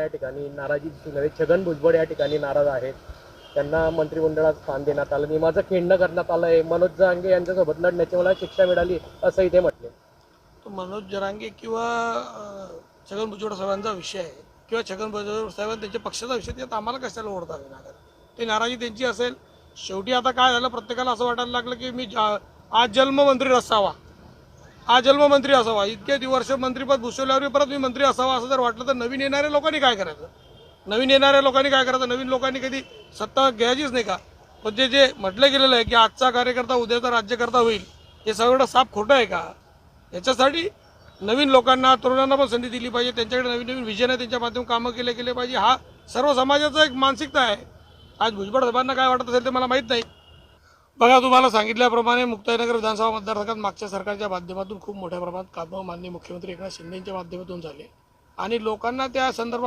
या ठिकाणी नाराजी दिसून आली छगन भुजबळ या ठिकाणी नाराज आहेत. त्यांना मंत्रिमंडळात स्थान देण्यात आलं. नियमाचं खिंड करण्यात आलं आहे. मनोज जरांगे यांच्यासोबत लढण्याची मला शिक्षा मिळाली असंही ते म्हटले. तो मनोज जरांगे किंवा छगन भुजबळ साहेबांचा विषय आहे. किंवा छगन भुजबळ साहेब त्यांच्या पक्षाचा विषय त्यात आम्हाला कशाला ओढता येणार ते नाराजी त्यांची असेल. शेवटी आता काय झालं? प्रत्येकाला असं वाटायला लागलं की मी आज आज जन्ममंत्री असावा आज जन्ममंत्री असावा. इतके दि- मंत्रीपद भूषवल्यावर परत मी मंत्री असावा असं जर वाटलं तर नवीन येणाऱ्या लोकांनी काय करायचं? नवीन येणाऱ्या लोकांनी काय करायचं? नवीन लोकांनी कधी सत्ता घ्यायचीच नाही का? पण जे जे म्हटलं गेलेलं आहे की आजचा कार्यकर्ता उद्याचा राज्यकर्ता होईल हे सगळं साप खोटं आहे का? याच्यासाठी नवीन लोकांना तरुणांना पण संधी दिली पाहिजे. त्यांच्याकडे नवीन नवीन विजन आहे. त्यांच्या माध्यमातून कामं केले गेले पाहिजे. हा सर्व समाजाचा एक मानसिकता आहे. आज भुजबळ साहेबांना काय वाटत असेल ते मला माहीत नाही. बघा तुम्हाला सांगितल्याप्रमाणे मुक्ताईनगर विधानसभा मतदारसंघात मागच्या सरकारच्या माध्यमातून खूप मोठ्या प्रमाणात कामं माननीय मुख्यमंत्री एकनाथ शिंदेच्या माध्यमातून झाले. आणि लोकांना त्या संदर्भात